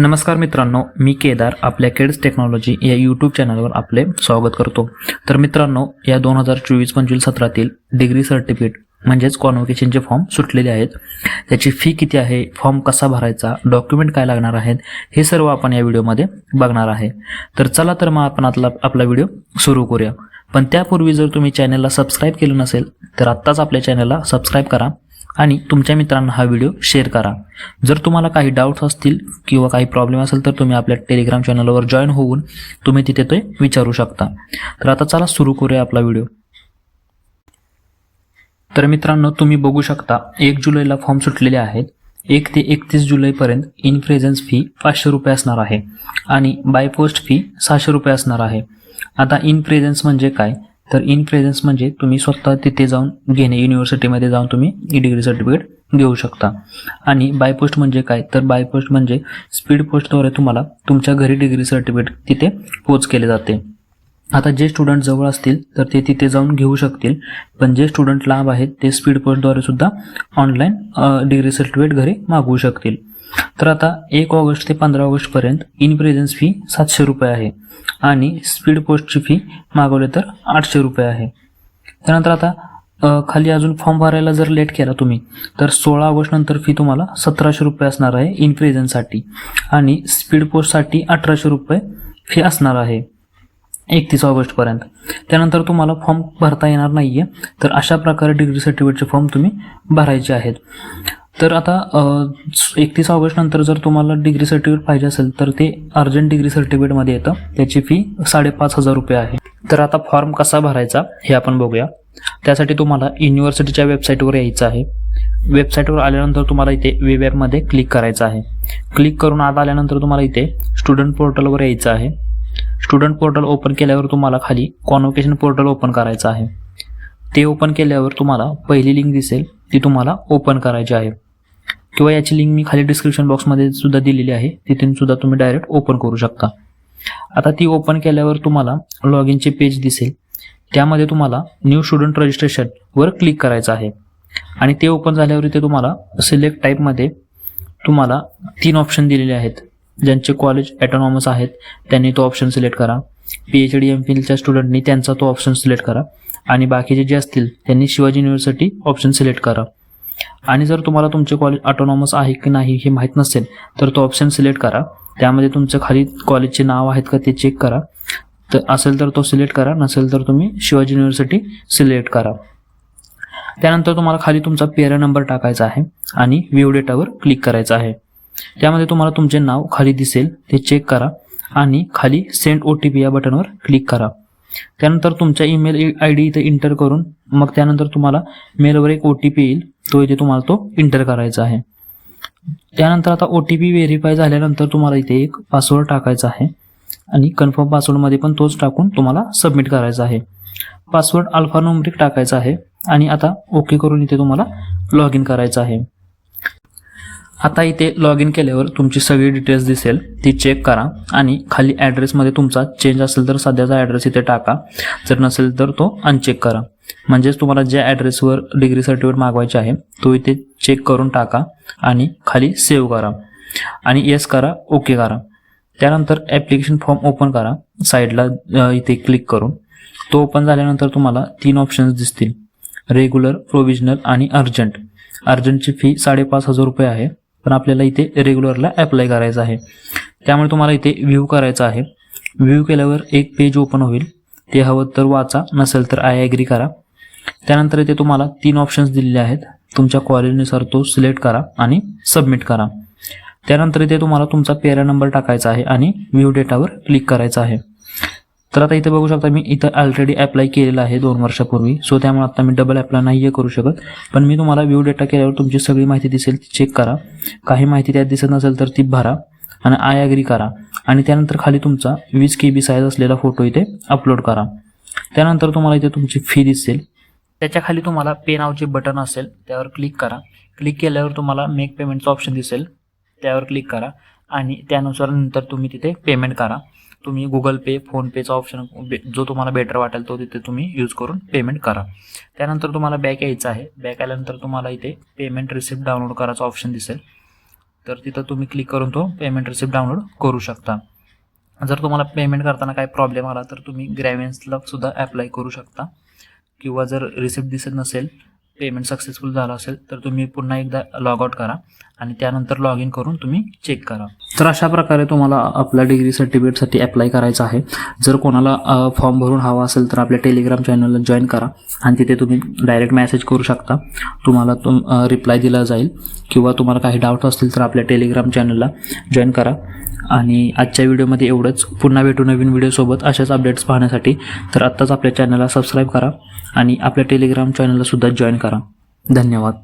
नमस्कार मित्रांनो मी केदार आपल्या केड्स टेक्नॉलॉजी या यूट्यूब चॅनलवर आपले स्वागत करतो. तर मित्रांनो या दोन हजार चोवीस पंचवीस सत्रातील डिग्री सर्टिफिकेट म्हणजेच कॉन्व्होकेशनचे फॉर्म सुटलेले आहेत. त्याची फी किती आहे? फॉर्म कसा भरायचा? डॉक्युमेंट काय लागणार आहेत? हे सर्व आपण या व्हिडिओमध्ये बघणार आहे. तर चला तर मग आपण आपला आपला व्हिडिओ सुरू करूया. पण त्यापूर्वी जर तुम्ही चॅनलला सबस्क्राईब केलं नसेल तर आत्ताच आपल्या चॅनलला सबस्क्राईब करा. आणि तुमच्या मित्रांना हा व्हिडिओ शेअर करा. जर तुम्हाला काही डाऊट्स असतील किंवा काही प्रॉब्लेम असेल तर तुम्ही आपल्या टेलिग्राम चॅनलवर जॉईन होऊन तुम्ही तिथे ते विचारू शकता. तर आता चला सुरू करूया आपला व्हिडिओ. तर मित्रांनो तुम्ही बघू शकता एक जुलैला फॉर्म सुटलेले आहेत. एक ते एकतीस जुलैपर्यंत इन प्रेझेन्स फी पाचशे रुपये असणार आहे आणि बाय पोस्ट फी सहाशे रुपये असणार आहे. आता इन प्रेझेन्स म्हणजे काय? तर इन प्रेझेन्स म्हणजे तुम्ही स्वतः तिथे जाऊन घेणे युनिव्हर्सिटीमध्ये जाऊन तुम्ही ई डिग्री सर्टिफिकेट घेऊ शकता. आणि बाय पोस्ट म्हणजे काय? तर बाय पोस्ट म्हणजे स्पीड पोस्टद्वारे तुम्हाला तुमच्या घरी डिग्री सर्टिफिकेट तिथे पोच केले जाते. आता जे स्टुडंट जवळ असतील तर ते तिथे जाऊन घेऊ शकतील. पण जे स्टुडंट लांब आहेत ते स्पीड पोस्टद्वारे सुद्धा ऑनलाईन डिग्री सर्टिफिकेट घरी मागवू शकतील. तर आता एक ऑगस्ट ते पंधरा ऑगस्टपर्यंत इन प्रेझेन्स फी सातशे रुपये आहे आणि स्पीड पोस्टची फी मागवले तर आठशे रुपये आहे. त्यानंतर आता खाली अजून फॉर्म भरायला जर लेट केला तुम्ही तर सोळा ऑगस्ट नंतर फी तुम्हाला सतराशे रुपये असणार आहे इन प्रेझेन्ससाठी आणि स्पीड पोस्टसाठी अठराशे रुपये फी असणार आहे एकतीस ऑगस्टपर्यंत त्यानंतर तुम्हाला फॉर्म भरता येणार नाही आहे तर अशा प्रकारे डिग्री सर्टिफिकेटचे फॉर्म तुम्ही भरायचे आहेत. तर आता एकतीस ऑगस्ट नंतर जर तुम्हाला डिग्री सर्टिफिकेट पाहिजे असेल तर ते अर्जंट डिग्री सर्टिफिकेटमध्ये येतं. त्याची फी साडेपाच हजार रुपये आहे. तर आता फॉर्म कसा भरायचा हे आपण बघूया. त्यासाठी तुम्हाला युनिव्हर्सिटीच्या वेबसाईटवर यायचं आहे. वेबसाईटवर आल्यानंतर तुम्हाला इथे वेब ॲपमध्ये क्लिक करायचं आहे. क्लिक करून आत आल्यानंतर तुम्हाला इथे स्टुडंट पोर्टलवर यायचं आहे. स्टुडंट पोर्टल ओपन केल्यावर तुम्हाला खाली कॉन्व्होकेशन पोर्टल ओपन करायचं आहे. ते ओपन केल्यावर तुम्हाला पहिली लिंक दिसेल ती तुम्हाला ओपन करायची आहे. किंवा याची लिंक मी खाली डिस्क्रिप्शन बॉक्समध्ये सुद्धा दिलेली आहे. तिथून सुद्धा तुम्ही डायरेक्ट ओपन करू शकता. आता ती ओपन केल्यावर तुम्हाला लॉग इनचे पेज दिसेल. त्यामध्ये तुम्हाला न्यू स्टुडंट रजिस्ट्रेशन वर क्लिक करायचं आहे. आणि ते ओपन झाल्यावर इथे तुम्हाला सिलेक्ट टाईपमध्ये तुम्हाला तीन ऑप्शन दिलेले आहेत. ज्यांचे कॉलेज ॲटोनॉमस आहेत त्यांनी तो ऑप्शन सिलेक्ट करा. पी एच डी एम फिलच्या स्टुडंटनी त्यांचा तो ऑप्शन सिलेक्ट करा. आणि बाकीचे जे असतील त्यांनी शिवाजी युनिव्हर्सिटी ऑप्शन सिलेक्ट करा. आणि जर तुम्हाला तुमचे कॉलेज ऑटोनॉमस आहे की नाही हे माहीत नसेल तर तो ऑप्शन सिलेक्ट करा. त्यामध्ये तुमचं खाली कॉलेजचे नाव आहेत का ते चेक करा. तर असेल तर तो सिलेक्ट करा नसेल तर तुम्ही शिवाजी युनिव्हर्सिटी सिलेक्ट करा. त्यानंतर तुम्हाला खाली तुमचा पेरा नंबर टाकायचा आहे आणि व्ह्यू डेटावर क्लिक करायचं आहे. त्यामध्ये तुम्हाला तुमचे नाव खाली दिसेल ते चेक करा आणि खाली सेंड ओ टी पी या बटनवर क्लिक करा. त्यानंतर तुमचा ईमेल आय डी इथे इंटर करून मग त्यानंतर तुम्हाला मेलवर एक ओ टी पी येईल तो इथे तुम्हाला तो इंटर करायचा आहे. त्यानंतर आता ओ टी पी व्हेरीफाय झाल्यानंतर तुम्हाला इथे एक पासवर्ड टाकायचा आहे आणि कन्फर्म पासवर्डमध्ये पण तोच टाकून तुम्हाला सबमिट करायचा आहे. पासवर्ड अल्फानोमरिक टाकायचा आहे आणि आता ओके करून इथे तुम्हाला लॉग इन करायचं आहे. आता इथे लॉग इन केल्यावर तुमची सगळी डिटेल्स दिसेल. ती चेक करा. आणि खाली ॲड्रेसमध्ये तुमचा चेंज असेल तर सध्याचा ॲड्रेस इथे टाका. जर नसेल तर तो अनचेक करा. म्हणजेच तुम्हाला ज्या ॲड्रेसवर डिग्री सर्टिफिकेट मागवायचे आहे तो इथे चेक करून टाका आणि खाली सेव्ह करा. आणि येस करा ओके करा. त्यानंतर ॲप्लिकेशन फॉर्म ओपन करा. साईडला इथे क्लिक करून. तो ओपन झाल्यानंतर तुम्हाला तीन ऑप्शन्स दिसतील. रेग्युलर प्रोविजनल आणि अर्जंट अर्जंटची फी साडेपाच हजार रुपये आहे. पण आपल्याला इथे रेग्युलरला अप्लाय करायचं आहे. त्यामुळे तुम्हाला इथे व्ह्यू करायचं आहे. व्ह्यू केल्यावर एक पेज ओपन होईल. ते हवं तर वाचा नसेल तर आय ॲग्री करा. त्यानंतर इथे तुम्हाला तीन ऑप्शन्स दिलेले आहेत. तुमच्या कॉलेजनुसार तो सिलेक्ट करा आणि सबमिट करा. त्यानंतर इथे तुम्हाला तुमचा पेरा नंबर टाकायचा आहे आणि व्ह्यू डेटावर क्लिक करायचं आहे. तर आता इथे बघू शकता मी इथं ऑलरेडी अप्लाय केलेला आहे दोन वर्षापूर्वी. सो त्यामुळे आता मी डबल अप्लाय नाही आहे करू शकत. पण मी तुम्हाला व्ह्यू डेटा केल्यावर तुमची सगळी माहिती दिसेल ती चेक करा. काही माहिती त्यात दिसत नसेल तर ती भरा आणि आय ॲग्री करा. आणि त्यानंतर खाली तुमचा वीस के बी साईज असलेला फोटो इथे अपलोड करा. त्यानंतर तुम्हाला इथे तुमची फी दिसेल. त्याच्याखाली तुम्हाला पे नावचे बटन असेल त्यावर क्लिक करा. क्लिक केल्यावर तुम्हाला मेक पेमेंटचं ऑप्शन दिसेल त्यावर क्लिक करा. आणि त्यानुसार नंतर तुम्ही तिथे पेमेंट करा. तुम्ही गुगल पे फोनपेचा ऑप्शन बे- जो तुम्हाला बेटर वाटेल तो तिथे तुम्ही यूज करून पेमेंट करा. त्यानंतर तुम्हाला बॅक यायचं आहे. बॅक आल्यानंतर तुम्हाला इथे पेमेंट रिसिप्ट डाउनलोड करायचा ऑप्शन दिसेल. तर तिथं तुम्ही क्लिक करून तो पेमेंट रिसिप्ट डाउनलोड करू शकता. जर तुम्हाला पेमेंट करताना काही प्रॉब्लेम आला तर तुम्ही ग्रॅव्हन्सला सुद्धा अप्लाय करू शकता. किंवा जर रिसिप्ट दिसत नसेल पेमेंट सक्सेसफुल झालं असेल तर तुम्ही पुन्हा एकदा लॉग आउट करा. आणि त्यानंतर लॉग इन करून तुम्ही चेक करा. तर अशा प्रकारे तुम्हाला आपल्या डिग्री सर्टिफिकेटसाठी अप्लाय करायचं आहे. जर कोणाला फॉर्म भरून हवा असेल तर आपल्या टेलिग्राम चॅनलला जॉईन करा आणि तिथे तुम्ही डायरेक्ट मेसेज करू शकता. तुम्हाला तुम रिप्लाय दिला जाईल किंवा तुम्हाला काही डाऊट असतील तर आपल्या टेलिग्राम चॅनलला जॉईन करा. आणि आजच्या व्हिडिओमध्ये एवढंच. पुन्हा भेटू नवीन व्हिडिओसोबत अशाच अपडेट्स पाहण्यासाठी. तर आत्ताच आपल्या चॅनलला सबस्क्राईब करा आणि आपल्या टेलिग्राम चॅनलला सुद्धा जॉईन करा. धन्यवाद.